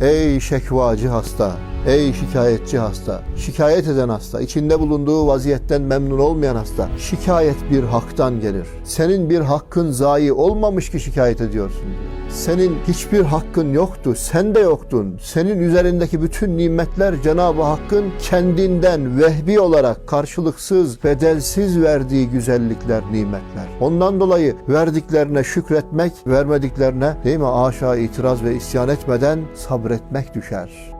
Ey şekvacı hasta, ey şikayetçi hasta, şikayet eden hasta, içinde bulunduğu vaziyetten memnun olmayan hasta. Şikayet bir haktan gelir. Senin bir hakkın zayi olmamış ki şikayet ediyorsun diyor. Senin hiçbir hakkın yoktu, sen de yoktun. Senin üzerindeki bütün nimetler Cenab-ı Hakk'ın kendinden vehbi olarak karşılıksız, bedelsiz verdiği güzellikler, nimetler. Ondan dolayı verdiklerine şükretmek, vermediklerine değil mi aşağı itiraz ve isyan etmeden sabretmek düşer.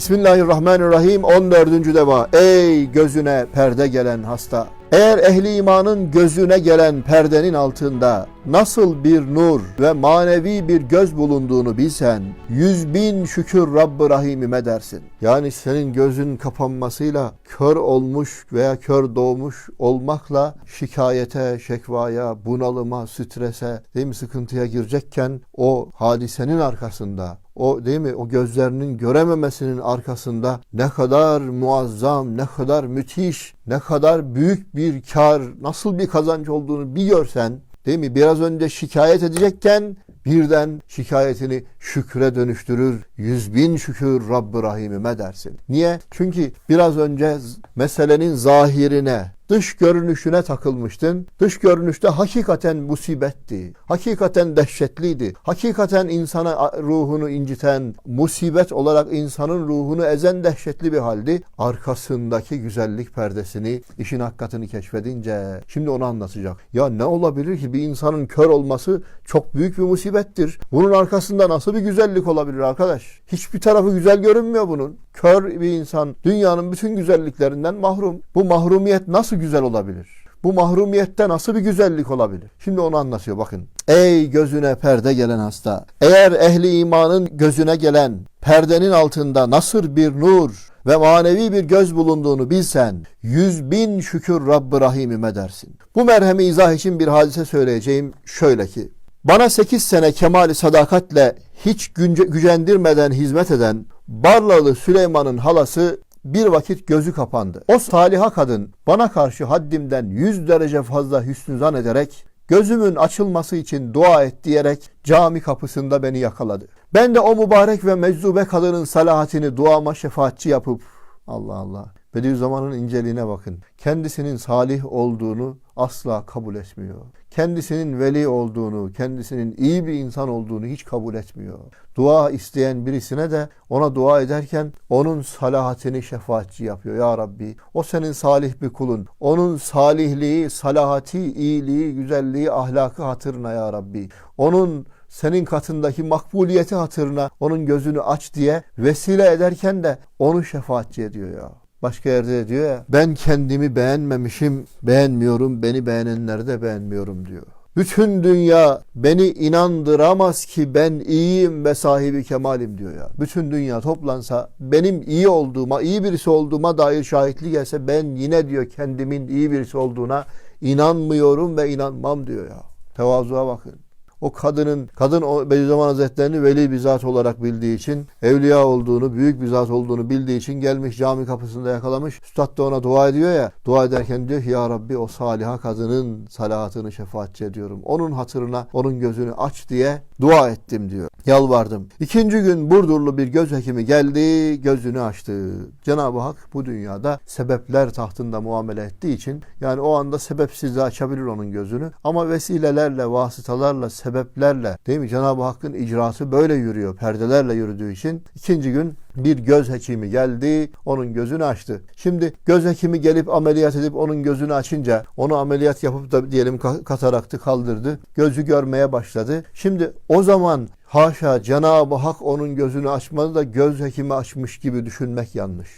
Bismillahirrahmanirrahim 14. deva Ey gözüne perde gelen hasta eğer ehli imanın gözüne gelen perdenin altında nasıl bir nur ve manevi bir göz bulunduğunu bilsen yüz bin şükür Rabb-ı Rahim'ime dersin. Yani senin gözün kapanmasıyla kör olmuş veya kör doğmuş olmakla şikayete, şekvaya, bunalıma, strese, değil mi sıkıntıya girecekken o hadisenin arkasında o değil mi o gözlerinin görememesinin arkasında ne kadar muazzam, ne kadar müthiş, ne kadar büyük bir kar, nasıl bir kazanç olduğunu bir görsen değil mi? Biraz önce şikayet edecekken birden şikayetini şükre dönüştürür. Yüz bin şükür Rabb-ı Rahim'ime dersin. Niye? Çünkü biraz önce meselenin zahirine, dış görünüşüne takılmıştın. Dış görünüşte hakikaten musibetti. Hakikaten dehşetliydi. Hakikaten insana ruhunu inciten, musibet olarak insanın ruhunu ezen dehşetli bir haldi. Arkasındaki güzellik perdesini, işin hakikatini keşfedince şimdi onu anlatacak. Ya ne olabilir ki bir insanın kör olması çok büyük bir musibettir. Bunun arkasında nasıl bir güzellik olabilir arkadaş? Hiçbir tarafı güzel görünmüyor bunun. Kör bir insan dünyanın bütün güzelliklerinden mahrum. Bu mahrumiyet nasıl güzel olabilir? Bu mahrumiyette nasıl bir güzellik olabilir? Şimdi onu anlatıyor bakın. Ey gözüne perde gelen hasta. Eğer ehli imanın gözüne gelen perdenin altında nasıl bir nur ve manevi bir göz bulunduğunu bilsen yüz bin şükür Rabb-ı Rahim'ime dersin. Bu merhemi izah için bir hadise söyleyeceğim şöyle ki bana 8 sene kemali sadakatle hiç gücendirmeden hizmet eden Barlalı Süleyman'ın halası bir vakit gözü kapandı. O saliha kadın bana karşı haddimden yüz derece fazla hüsnü zan ederek gözümün açılması için dua et diyerek cami kapısında beni yakaladı. Ben de o mübarek ve meczube kadının salahatini duama şefaatçi yapıp Allah Allah Bediüzzaman'ın inceliğine bakın. Kendisinin salih olduğunu asla kabul etmiyor. Kendisinin veli olduğunu, kendisinin iyi bir insan olduğunu hiç kabul etmiyor. Dua isteyen birisine de ona dua ederken onun salahatini şefaatçi yapıyor. Ya Rabbi o senin salih bir kulun. Onun salihliği, salahati, iyiliği, güzelliği, ahlakı hatırına ya Rabbi. Onun senin katındaki makbuliyeti hatırına onun gözünü aç diye vesile ederken de onu şefaatçi ediyor ya. Başka yerde de diyor ya ben kendimi beğenmemişim, beğenmiyorum, beni beğenenleri de beğenmiyorum diyor. Bütün dünya beni inandıramaz ki ben iyiyim ve sahibi kemalim diyor ya. Bütün dünya toplansa benim iyi olduğuma, iyi birisi olduğuma dair şahitlik gelse ben yine diyor kendimin iyi birisi olduğuna inanmıyorum ve inanmam diyor ya. Tevazuğa bakın o kadının, kadın o Bediüzzaman Hazretlerini veli bir zat olarak bildiği için, evliya olduğunu, büyük bir zat olduğunu bildiği için gelmiş cami kapısında yakalamış. Üstad da ona dua ediyor ya, dua ederken diyor ki ya Rabbi o saliha kadının salahatını şefaatçi ediyorum. Onun hatırına, onun gözünü aç diye dua ettim diyor. Yalvardım. İkinci gün Burdurlu bir göz hekimi geldi, gözünü açtı. Cenab-ı Hak bu dünyada sebepler tahtında muamele ettiği için yani o anda sebepsiz de açabilir onun gözünü ama vesilelerle, vasıtalarla, sebeplerle değil mi? Cenab-ı Hakk'ın icrası böyle yürüyor. Perdelerle yürüdüğü için ikinci gün bir göz hekimi geldi, onun gözünü açtı. Şimdi göz hekimi gelip ameliyat edip onun gözünü açınca onu ameliyat yapıp da diyelim kataraktı kaldırdı. Gözü görmeye başladı. Şimdi o zaman haşa Cenab-ı Hak onun gözünü açmadı da göz hekimi açmış gibi düşünmek yanlış.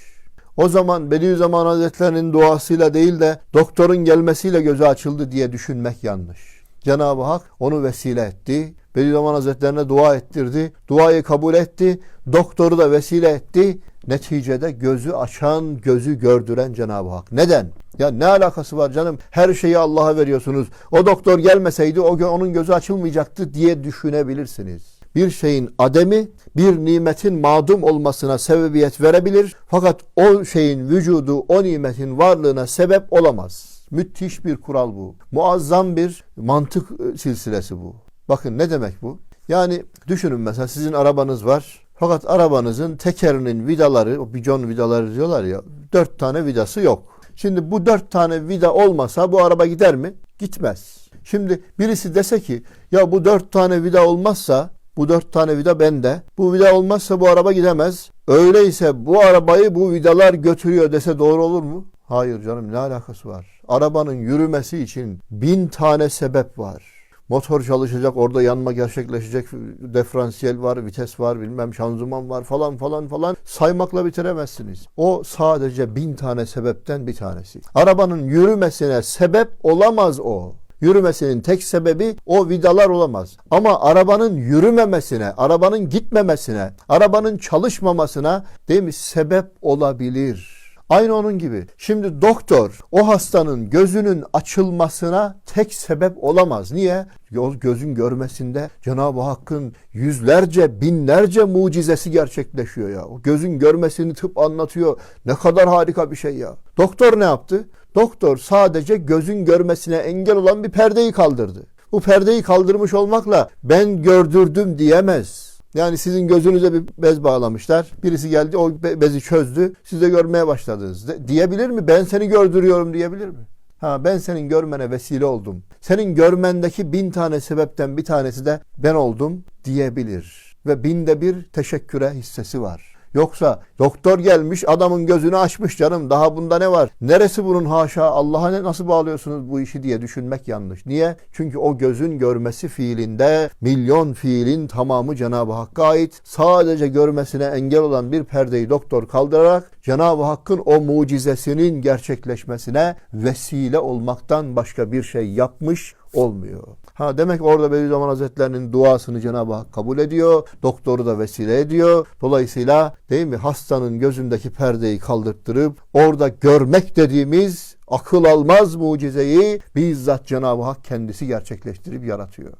O zaman Bediüzzaman Hazretleri'nin duasıyla değil de doktorun gelmesiyle gözü açıldı diye düşünmek yanlış. Cenab-ı Hak onu vesile etti. Bediüzzaman Hazretlerine dua ettirdi. Duayı kabul etti. Doktoru da vesile etti. Neticede gözü açan, gözü gördüren Cenab-ı Hak. Neden? Ya ne alakası var canım? Her şeyi Allah'a veriyorsunuz. O doktor gelmeseydi o onun gözü açılmayacaktı diye düşünebilirsiniz. bir şeyin ademi bir nimetin madum olmasına sebebiyet verebilir. Fakat o şeyin vücudu o nimetin varlığına sebep olamaz. Müthiş bir kural bu. Muazzam bir mantık e, silsilesi bu. Bakın ne demek bu? Yani düşünün mesela sizin arabanız var. Fakat arabanızın tekerinin vidaları, o bijon vidaları diyorlar ya, dört tane vidası yok. Şimdi bu dört tane vida olmasa bu araba gider mi? Gitmez. Şimdi birisi dese ki ya bu dört tane vida olmazsa bu dört tane vida bende. Bu vida olmazsa bu araba gidemez. Öyleyse bu arabayı bu vidalar götürüyor dese doğru olur mu? Hayır canım ne alakası var? Arabanın yürümesi için bin tane sebep var. Motor çalışacak, orada yanma gerçekleşecek, diferansiyel var, vites var, bilmem şanzıman var falan falan falan saymakla bitiremezsiniz. O sadece bin tane sebepten bir tanesi. Arabanın yürümesine sebep olamaz o. Yürümesinin tek sebebi o vidalar olamaz. Ama arabanın yürümemesine, arabanın gitmemesine, arabanın çalışmamasına değil mi sebep olabilir. Aynı onun gibi. Şimdi doktor o hastanın gözünün açılmasına tek sebep olamaz. Niye? Gözün görmesinde Cenab-ı Hakk'ın yüzlerce, binlerce mucizesi gerçekleşiyor ya. O gözün görmesini tıp anlatıyor. Ne kadar harika bir şey ya. Doktor ne yaptı? Doktor sadece gözün görmesine engel olan bir perdeyi kaldırdı. Bu perdeyi kaldırmış olmakla ben gördürdüm diyemez. Yani sizin gözünüze bir bez bağlamışlar. Birisi geldi o bezi çözdü. Siz de görmeye başladınız. De, diyebilir mi? Ben seni gördürüyorum diyebilir mi? Ha ben senin görmene vesile oldum. Senin görmendeki bin tane sebepten bir tanesi de ben oldum diyebilir. Ve binde bir teşekküre hissesi var. Yoksa doktor gelmiş adamın gözünü açmış canım daha bunda ne var? Neresi bunun haşa Allah'a ne nasıl bağlıyorsunuz bu işi diye düşünmek yanlış. Niye? Çünkü o gözün görmesi fiilinde milyon fiilin tamamı Cenab-ı Hakk'a ait. Sadece görmesine engel olan bir perdeyi doktor kaldırarak Cenab-ı Hakk'ın o mucizesinin gerçekleşmesine vesile olmaktan başka bir şey yapmış olmuyor. Ha demek orada Bediüzzaman Hazretlerinin duasını Cenab-ı Hak kabul ediyor. Doktoru da vesile ediyor. Dolayısıyla değil mi hastanın gözündeki perdeyi kaldırttırıp orada görmek dediğimiz akıl almaz mucizeyi bizzat Cenab-ı Hak kendisi gerçekleştirip yaratıyor.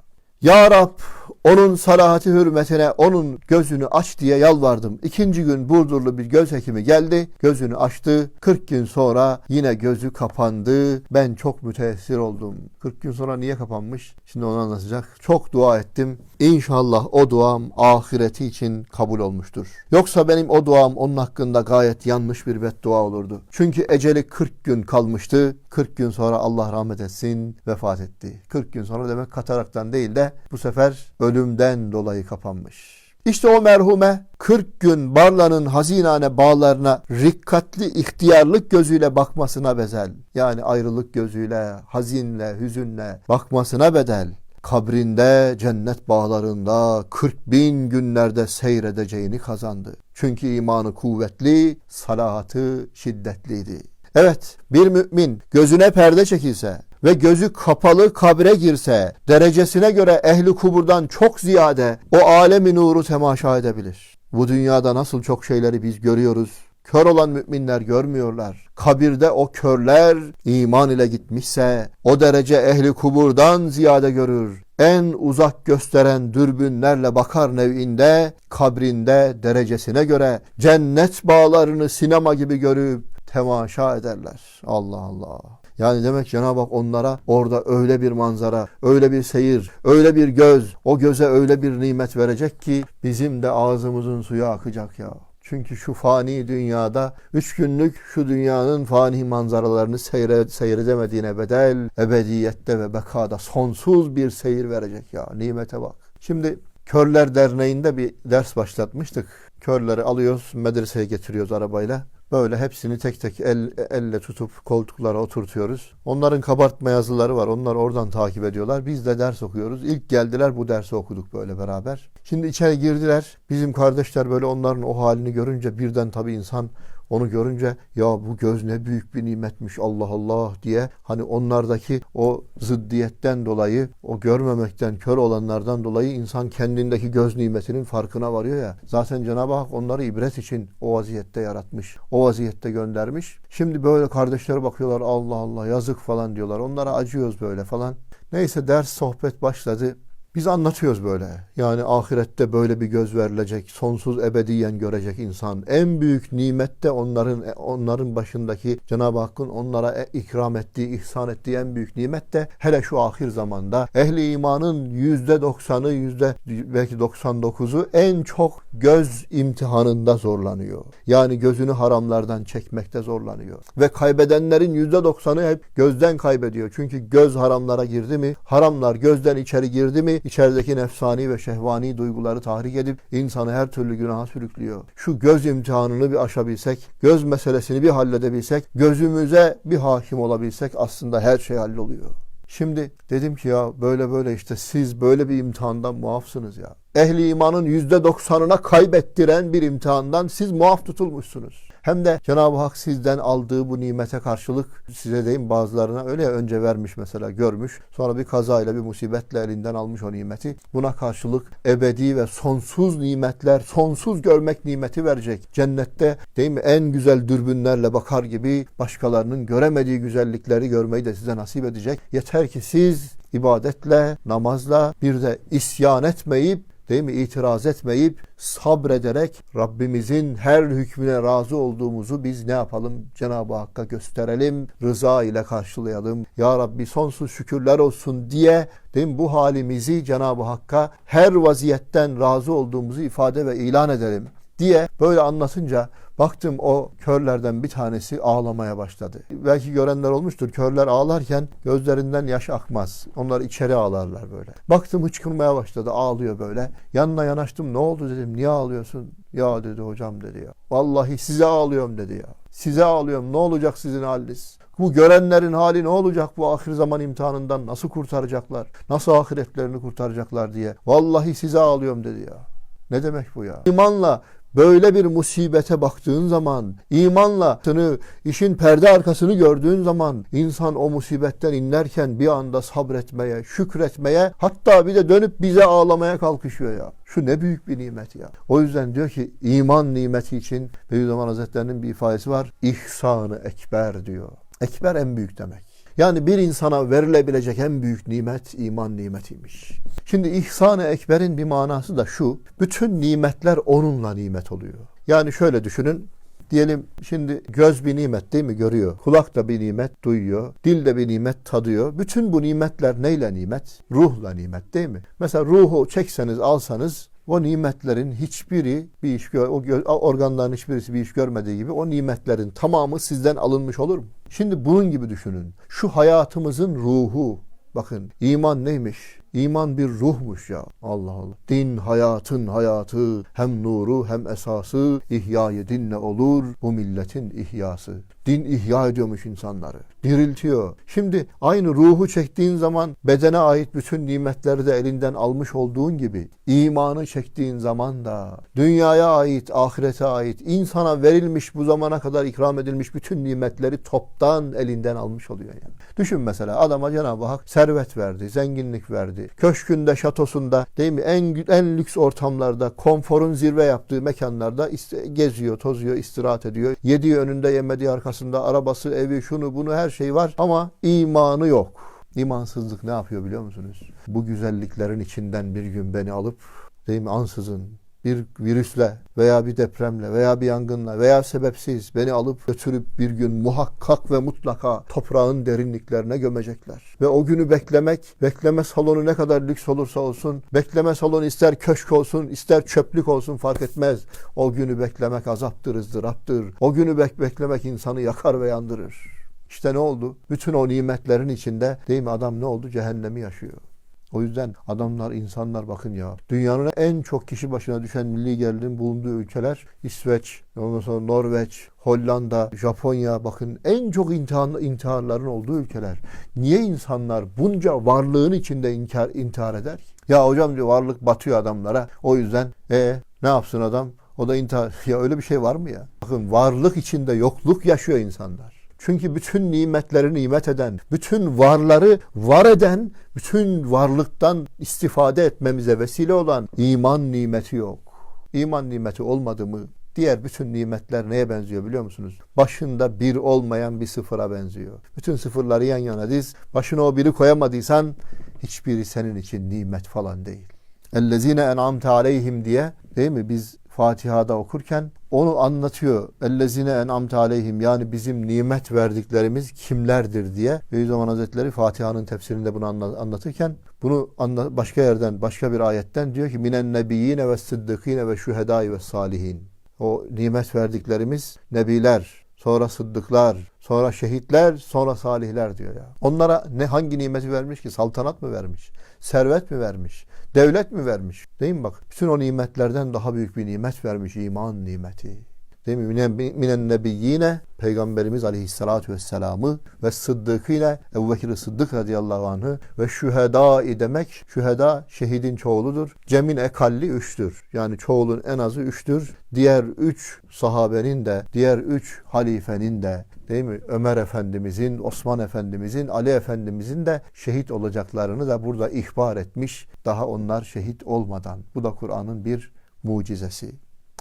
Ya Rab onun salahati hürmetine onun gözünü aç diye yalvardım. İkinci gün Burdurlu bir göz hekimi geldi. Gözünü açtı. 40 gün sonra yine gözü kapandı. Ben çok müteessir oldum. 40 gün sonra niye kapanmış? Şimdi onu anlatacak. Çok dua ettim. İnşallah o duam ahireti için kabul olmuştur. Yoksa benim o duam onun hakkında gayet yanlış bir beddua olurdu. Çünkü eceli 40 gün kalmıştı. 40 gün sonra Allah rahmet etsin vefat etti. 40 gün sonra demek kataraktan değil de bu sefer ölümden dolayı kapanmış. İşte o merhume 40 gün Barla'nın hazinane bağlarına rikkatli ihtiyarlık gözüyle bakmasına bedel. Yani ayrılık gözüyle, hazinle, hüzünle bakmasına bedel. Kabrinde cennet bağlarında 40 bin günlerde seyredeceğini kazandı. Çünkü imanı kuvvetli, salahatı şiddetliydi. Evet bir mümin gözüne perde çekilse ve gözü kapalı kabre girse derecesine göre ehli kuburdan çok ziyade o alemi nuru temaşa edebilir. Bu dünyada nasıl çok şeyleri biz görüyoruz. Kör olan müminler görmüyorlar. Kabirde o körler iman ile gitmişse o derece ehli kuburdan ziyade görür. En uzak gösteren dürbünlerle bakar nev'inde, kabrinde derecesine göre cennet bağlarını sinema gibi görüp temaşa ederler. Allah Allah. Yani demek Cenab-ı Hak onlara orada öyle bir manzara, öyle bir seyir, öyle bir göz, o göze öyle bir nimet verecek ki bizim de ağzımızın suyu akacak ya. Çünkü şu fani dünyada üç günlük şu dünyanın fani manzaralarını seyre, seyredemediğine bedel ebediyette ve bekada sonsuz bir seyir verecek ya. Nimete bak. Şimdi Körler Derneği'nde bir ders başlatmıştık. Körleri alıyoruz, medreseye getiriyoruz arabayla. Böyle hepsini tek tek el, elle tutup koltuklara oturtuyoruz. Onların kabartma yazıları var. Onlar oradan takip ediyorlar. Biz de ders okuyoruz. İlk geldiler bu dersi okuduk böyle beraber. Şimdi içeri girdiler. Bizim kardeşler böyle onların o halini görünce birden tabii insan onu görünce ya bu göz ne büyük bir nimetmiş Allah Allah diye hani onlardaki o ziddiyetten dolayı o görmemekten kör olanlardan dolayı insan kendindeki göz nimetinin farkına varıyor ya. Zaten Cenab-ı Hak onları ibret için o vaziyette yaratmış. O vaziyette göndermiş. Şimdi böyle kardeşlere bakıyorlar Allah Allah yazık falan diyorlar. Onlara acıyoruz böyle falan. Neyse ders sohbet başladı. Biz anlatıyoruz böyle. Yani ahirette böyle bir göz verilecek, sonsuz ebediyen görecek insan. En büyük nimet de onların onların başındaki Cenab-ı Hakk'ın onlara e- ikram ettiği, ihsan ettiği en büyük nimet de hele şu ahir zamanda ehli imanın yüzde doksanı, yüzde belki 99'u en çok göz imtihanında zorlanıyor. Yani gözünü haramlardan çekmekte zorlanıyor. Ve kaybedenlerin yüzde doksanı hep gözden kaybediyor. Çünkü göz haramlara girdi mi, haramlar gözden içeri girdi mi, içerideki nefsani ve şehvani duyguları tahrik edip insanı her türlü günaha sürüklüyor. Şu göz imtihanını bir aşabilsek, göz meselesini bir halledebilsek, gözümüze bir hakim olabilsek aslında her şey halloluyor. Şimdi dedim ki ya böyle böyle işte siz böyle bir imtihandan muafsınız ya. Ehli imanın yüzde doksanına kaybettiren bir imtihandan siz muaf tutulmuşsunuz. Hem de Cenab-ı Hak sizden aldığı bu nimete karşılık size deyim bazılarına öyle ya önce vermiş mesela görmüş. Sonra bir kazayla bir musibetle elinden almış o nimeti. Buna karşılık ebedi ve sonsuz nimetler, sonsuz görmek nimeti verecek. Cennette değil mi en güzel dürbünlerle bakar gibi başkalarının göremediği güzellikleri görmeyi de size nasip edecek. Yeter ki siz ibadetle, namazla bir de isyan etmeyip değil mi itiraz etmeyip sabrederek Rabbimizin her hükmüne razı olduğumuzu biz ne yapalım? Cenab-ı Hakk'a gösterelim rıza ile karşılayalım. Ya Rabbi sonsuz şükürler olsun diye değil mi bu halimizi Cenab-ı Hakk'a her vaziyetten razı olduğumuzu ifade ve ilan edelim diye böyle anlatınca baktım o körlerden bir tanesi ağlamaya başladı. Belki görenler olmuştur. Körler ağlarken gözlerinden yaş akmaz. Onlar içeri ağlarlar böyle. Baktım hıçkırmaya başladı. Ağlıyor böyle. Yanına yanaştım. Ne oldu dedim. Niye ağlıyorsun? Ya dedi hocam dedi ya. Vallahi size ağlıyorum dedi ya. Size ağlıyorum. Ne olacak sizin haliniz? Bu görenlerin hali ne olacak bu ahir zaman imtihanından? Nasıl kurtaracaklar? Nasıl ahiretlerini kurtaracaklar diye. Vallahi size ağlıyorum dedi ya. Ne demek bu ya? İmanla böyle bir musibete baktığın zaman, imanla sını, işin perde arkasını gördüğün zaman insan o musibetten inlerken bir anda sabretmeye, şükretmeye hatta bir de dönüp bize ağlamaya kalkışıyor ya. Şu ne büyük bir nimet ya. O yüzden diyor ki iman nimeti için Bediüzzaman Hazretleri'nin bir ifadesi var. İhsanı ekber diyor. Ekber en büyük demek. Yani bir insana verilebilecek en büyük nimet iman nimetiymiş. Şimdi ihsan-ı ekberin bir manası da şu. Bütün nimetler onunla nimet oluyor. Yani şöyle düşünün. Diyelim şimdi göz bir nimet değil mi görüyor. Kulak da bir nimet duyuyor. Dil de bir nimet tadıyor. Bütün bu nimetler neyle nimet? Ruhla nimet değil mi? Mesela ruhu çekseniz alsanız o nimetlerin hiçbiri bir iş gör, o organların hiçbirisi bir iş görmediği gibi o nimetlerin tamamı sizden alınmış olur mu? Şimdi bunun gibi düşünün. Şu hayatımızın ruhu bakın iman neymiş? İman bir ruhmuş ya. Allah Allah. Din hayatın hayatı, hem nuru hem esası, ihyayı dinle olur bu milletin ihyası. Din ihya ediyormuş insanları. Diriltiyor. Şimdi aynı ruhu çektiğin zaman bedene ait bütün nimetleri de elinden almış olduğun gibi imanı çektiğin zaman da dünyaya ait, ahirete ait, insana verilmiş bu zamana kadar ikram edilmiş bütün nimetleri toptan elinden almış oluyor yani. Düşün mesela adama Cenab-ı Hak servet verdi, zenginlik verdi. Köşkünde, şatosunda değil mi? En en lüks ortamlarda, konforun zirve yaptığı mekanlarda geziyor, tozuyor, istirahat ediyor. Yediği önünde, yemediği arkasında, arabası, evi, şunu, bunu her şey var ama imanı yok. İmansızlık ne yapıyor biliyor musunuz? Bu güzelliklerin içinden bir gün beni alıp değil mi ansızın bir virüsle veya bir depremle veya bir yangınla veya sebepsiz beni alıp götürüp bir gün muhakkak ve mutlaka toprağın derinliklerine gömecekler. Ve o günü beklemek, bekleme salonu ne kadar lüks olursa olsun, bekleme salonu ister köşk olsun, ister çöplük olsun fark etmez. O günü beklemek azaptır, ızdıraptır. O günü bek beklemek insanı yakar ve yandırır. İşte ne oldu? Bütün o nimetlerin içinde değil mi adam ne oldu? Cehennemi yaşıyor. O yüzden adamlar, insanlar bakın ya. Dünyanın en çok kişi başına düşen milli gelirinin bulunduğu ülkeler İsveç, ondan sonra Norveç, Hollanda, Japonya bakın en çok intihar, intiharların olduğu ülkeler. Niye insanlar bunca varlığın içinde inkar, intihar eder? Ya hocam diyor varlık batıyor adamlara. O yüzden e ne yapsın adam? O da intihar. Ya öyle bir şey var mı ya? Bakın varlık içinde yokluk yaşıyor insanlar. Çünkü bütün nimetleri nimet eden, bütün varları var eden, bütün varlıktan istifade etmemize vesile olan iman nimeti yok. İman nimeti olmadı mı diğer bütün nimetler neye benziyor biliyor musunuz? Başında bir olmayan bir sıfıra benziyor. Bütün sıfırları yan yana diz. Başına o biri koyamadıysan hiçbiri senin için nimet falan değil. Ellezine en'amte aleyhim diye değil mi biz Fatiha'da okurken onu anlatıyor. Ellezine en'amte aleyhim yani bizim nimet verdiklerimiz kimlerdir diye. Beyüzzaman Hazretleri Fatiha'nın tefsirinde bunu anla- anlatırken bunu başka yerden başka bir ayetten diyor ki minen nebiyyine ve sıddıkine ve şühedai ve salihin. O nimet verdiklerimiz nebiler, sonra sıddıklar, sonra şehitler, sonra salihler diyor ya. Onlara ne hangi nimeti vermiş ki? Saltanat mı vermiş? Servet mi vermiş? Devlet mi vermiş? Değil mi bak? Bütün o nimetlerden daha büyük bir nimet vermiş iman nimeti. Değil mi? Minen, nebiyyine Peygamberimiz Aleyhisselatü Vesselam'ı ve sıddıkıyla Ebu Bekir Sıddık radıyallahu anh'ı ve şühedai demek şüheda şehidin çoğuludur. Cemin ekalli üçtür. Yani çoğulun en azı üçtür. Diğer üç sahabenin de diğer üç halifenin de değil mi? Ömer Efendimizin, Osman Efendimizin, Ali Efendimizin de şehit olacaklarını da burada ihbar etmiş. Daha onlar şehit olmadan. Bu da Kur'an'ın bir mucizesi.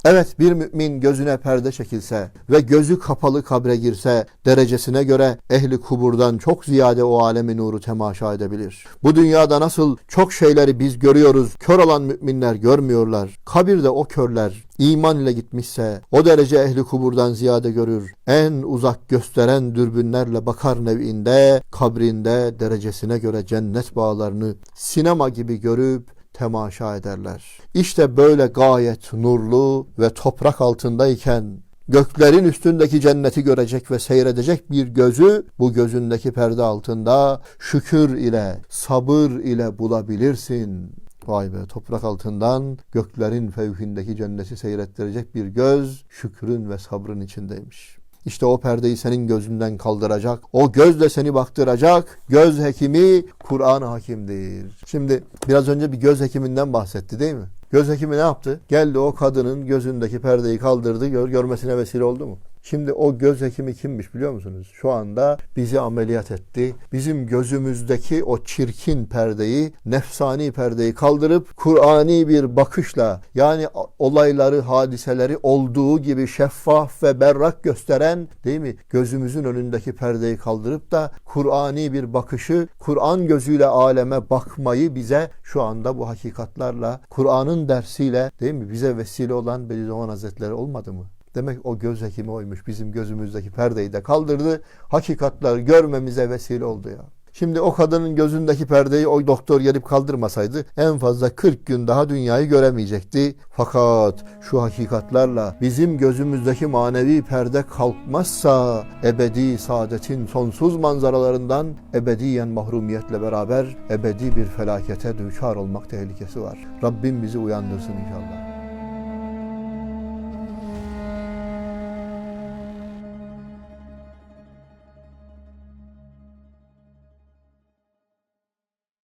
Evet bir mümin gözüne perde çekilse ve gözü kapalı kabre girse derecesine göre ehli kuburdan çok ziyade o alemi nuru temaşa edebilir. Bu dünyada nasıl çok şeyleri biz görüyoruz, kör olan müminler görmüyorlar. Kabirde o körler iman ile gitmişse o derece ehli kuburdan ziyade görür. En uzak gösteren dürbünlerle bakar nevinde, kabrinde derecesine göre cennet bağlarını sinema gibi görüp temaşa ederler. İşte böyle gayet nurlu ve toprak altındayken göklerin üstündeki cenneti görecek ve seyredecek bir gözü bu gözündeki perde altında şükür ile, sabır ile bulabilirsin. Vay be toprak altından göklerin fevkindeki cenneti seyrettirecek bir göz şükrün ve sabrın içindeymiş. İşte o perdeyi senin gözünden kaldıracak. O gözle seni baktıracak. Göz hekimi Kur'an hakimdir. Şimdi biraz önce bir göz hekiminden bahsetti değil mi? Göz hekimi ne yaptı? Geldi o kadının gözündeki perdeyi kaldırdı. Gör, görmesine vesile oldu mu? Şimdi o göz hekimi kimmiş biliyor musunuz? Şu anda bizi ameliyat etti. Bizim gözümüzdeki o çirkin perdeyi, nefsani perdeyi kaldırıp Kur'ani bir bakışla yani olayları, hadiseleri olduğu gibi şeffaf ve berrak gösteren değil mi? Gözümüzün önündeki perdeyi kaldırıp da Kur'ani bir bakışı, Kur'an gözüyle aleme bakmayı bize şu anda bu hakikatlarla, Kur'an'ın dersiyle değil mi? Bize vesile olan Bediüzzaman Hazretleri olmadı mı? Demek o göz hekimi oymuş. Bizim gözümüzdeki perdeyi de kaldırdı. Hakikatler görmemize vesile oldu ya. Şimdi o kadının gözündeki perdeyi o doktor gelip kaldırmasaydı en fazla 40 gün daha dünyayı göremeyecekti. Fakat şu hakikatlarla bizim gözümüzdeki manevi perde kalkmazsa ebedi saadetin sonsuz manzaralarından ebediyen mahrumiyetle beraber ebedi bir felakete düçar olmak tehlikesi var. Rabbim bizi uyandırsın inşallah.